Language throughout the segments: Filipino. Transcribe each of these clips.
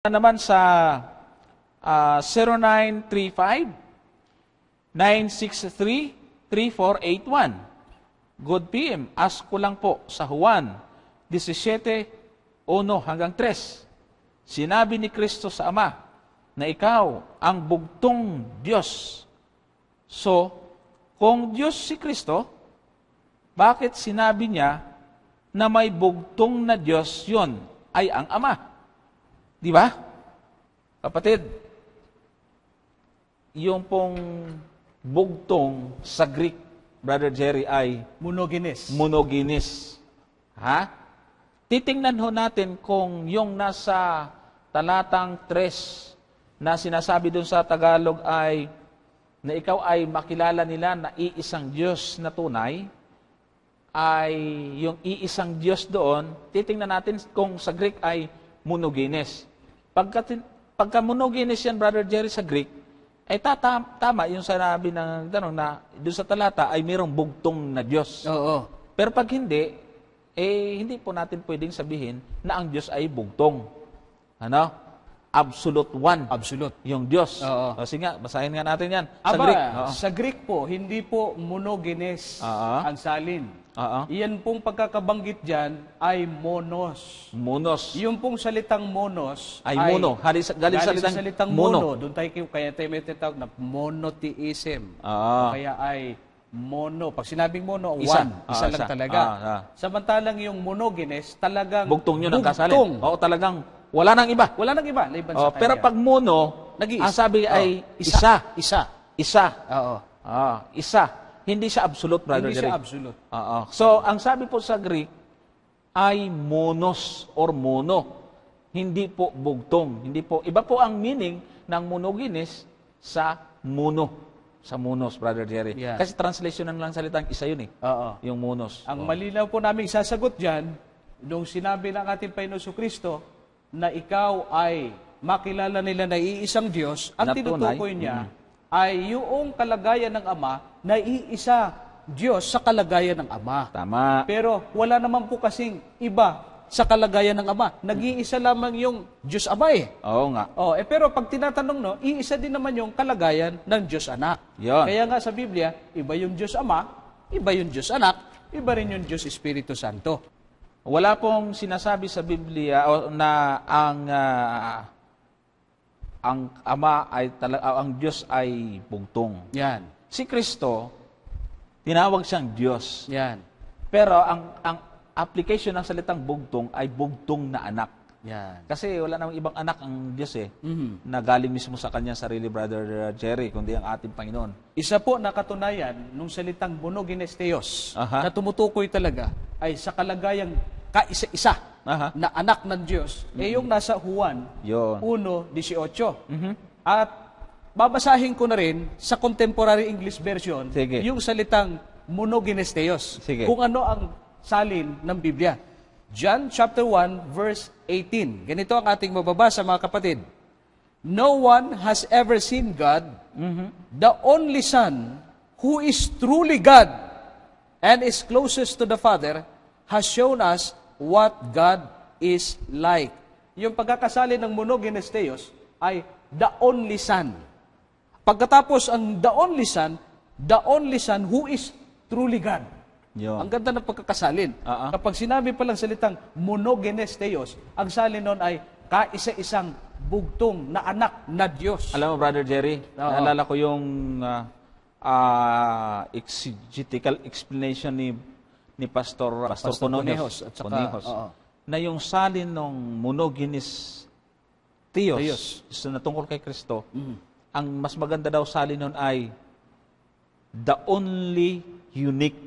na naman sa ah, 0935 963 3481. Good PM. Ask ko lang po sa Juan 17, 1 hanggang 3. Sinabi ni Kristo sa Ama na ikaw ang bugtong Diyos. So, kung Diyos si Kristo, bakit sinabi niya na may bugtong na Diyos yon ay ang Ama? Di ba? Kapatid, yung pong bugtong sa Greek, Brother Jerry, ay Monogenes. monogenes. Ha? Titingnan ho natin kung yung nasa talatang 3 na sinasabi doon sa Tagalog ay na ikaw ay makilala nila na iisang Diyos na tunay, ay yung iisang Diyos doon, titingnan natin kung sa Greek ay monogenes. Pagka, pagka monogenes yan, Brother Jerry, sa Greek, ay tata, tama yung sinabi ng tanong na doon sa talata ay mayroong bugtong na Diyos. Oo. Pero pag hindi, eh hindi po natin pwedeng sabihin na ang Diyos ay bugtong. Ano? Absolute one. Absolute. Yung Diyos. Oo. Sige nga, basahin nga natin yan. Sa Aba, Greek. Oo. sa Greek po, hindi po monogenes Oo. ang salin. Oo. Iyan pong pagkakabanggit dyan ay monos. Monos. Yung pong salitang monos Ay, mono. Hali sa- galing sa salitang mono. mono. Doon tayo kayo, kaya tayo may tinatawag na monotheism. Oo. Kaya ay mono. Pag sinabing mono, Isa. one. Ah, Isa lang isa. talaga. Ah, ah. Samantalang yung monogenes, talagang Bugtong yun ang kasalin. bugtong. Oo, talagang wala nang iba. Wala nang iba, liban Oh, sa pero kanya. pag mono, Nag-iisa. ang sabi Oo. ay isa. Isa. Isa. Oo. Ah, isa. Hindi siya absolute, brother Hindi siya absolute. Oo. So, ang sabi po sa Greek ay monos or mono. Hindi po bugtong. Hindi po, iba po ang meaning ng monogenes sa mono. Sa monos, brother Jerry. Yeah. Kasi translation ng lang salitang isa yun eh. Oo. Yung monos. Ang malinaw po namin sasagot dyan, nung sinabi ng ating Panginoon Kristo na ikaw ay makilala nila na iisang Diyos, ang tinutukoy niya ay yung kalagayan ng Ama na iisa Diyos sa kalagayan ng Ama. Tama. Pero wala naman po kasing iba sa kalagayan ng Ama. Nag-iisa lamang yung Diyos Ama eh. Oo nga. Oh, eh pero pag tinatanong no, iisa din naman yung kalagayan ng Diyos Anak. Yon. Kaya nga sa Biblia, iba yung Diyos Ama, iba yung Diyos Anak, iba rin yung Diyos Espiritu Santo. Wala pong sinasabi sa Biblia na ang ah, ang ama ay tala- ah, ang Diyos ay bugtong. Yan. Si Kristo tinawag siyang Diyos. Yan. Pero ang ang application ng salitang bugtong ay bugtong na anak. Yan. Kasi wala namang ibang anak ang Diyos eh, Mhm. na galing mismo sa kanyang sarili, Brother uh, Jerry, kundi ang ating Panginoon. Isa po na katunayan nung salitang monogenes theos Aha. na tumutukoy talaga ay sa kalagayang kaisa-isa Aha. na anak ng Diyos, eh yung nasa Juan Yun. 1.18. Mhm. At babasahin ko na rin sa contemporary English version Sige. yung salitang monogenes theos. Sige. Kung ano ang salin ng Biblia. John chapter 1 verse 18. Ganito ang ating mababasa mga kapatid. No one has ever seen God, the only Son, who is truly God and is closest to the Father, has shown us what God is like. Yung pagkakasali ng monogenes theos ay the only Son. Pagkatapos ang the only Son, the only Son who is truly God. Yun. Ang ganda ng pagkakasalin. Ah. Kapag sinabi pa lang salitang monogenes theos, ang salin nun ay kaisa-isang bugtong na anak na Diyos. Alam mo, Brother Jerry, Oo. naalala ko yung ah, ah, exegetical explanation ni ni Pastor Pastor, Pastor Conejos, at saka, Conejos, na yung salin ng monogenes theos, Theos. na tungkol kay Kristo, Mhm. ang mas maganda daw salin nun ay the only unique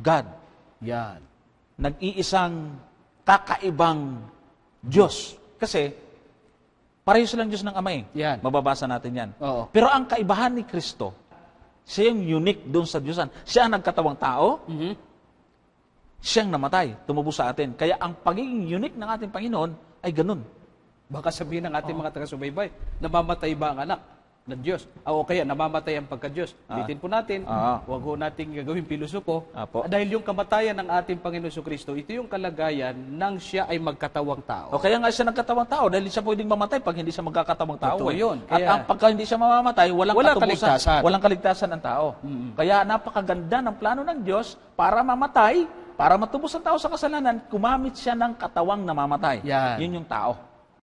God. Yan. Nag-iisang kakaibang Diyos. Kasi, pareho silang Diyos ng Ama eh. Yan. Mababasa natin yan. Oo. Pero ang kaibahan ni Kristo, siya yung unique doon sa Diyosan. Siya ang nagkatawang tao, Mhm. siyang namatay, tumubo sa atin. Kaya ang pagiging unique ng ating Panginoon ay ganun. Baka sabihin ng ating mga taga-subaybay, namamatay ba ang anak? Ng Diyos. Ah, O kaya namamatay ang pagka-Diyos. Ulitin po natin, Ah. huwag ho natin gagawin pilosopo. Apo. Dahil yung kamatayan ng ating Panginoon Kristo, ito yung kalagayan nang siya ay magkatawang tao. O kaya nga siya nagkatawang tao dahil siya pwedeng mamatay pag hindi siya magkakatawang tao. Totoo eh. yun. At Kaya- ang pagka hindi siya mamamatay, walang, katubusan, kaligtasan. Walang kaligtasan ng tao. Kaya napakaganda ng plano ng Diyos para mamatay, para matubos ang tao sa kasalanan, kumamit siya ng katawang namamatay. Yan. Yun yung tao.